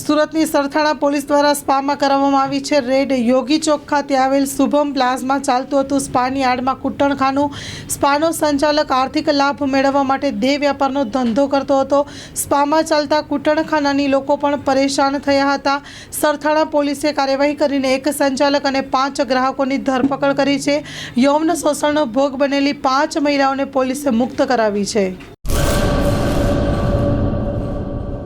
સુરતની સરથાણા પોલીસ દ્વારા સ્પામાં કરવામાં આવી છે રેડ યોગી ચોક ખાતે આવેલ શુભમ પ્લાઝમાં ચાલતું હતું સ્પાની આડમાં કુટણખાનું. સ્પાનો સંચાલક આર્થિક લાભ મેળવવા માટે દેહ વ્યાપારનો ધંધો કરતો હતો. સ્પામાં ચાલતા કુટણખાનાની લોકો પણ પરેશાન થયા હતા. સરથાણા પોલીસે કાર્યવાહી કરીને એક સંચાલક અને પાંચ ગ્રાહકોની ધરપકડ કરી છે. યૌન શોષણનો ભોગ બનેલી પાંચ મહિલાઓને પોલીસે મુક્ત કરાવી છે.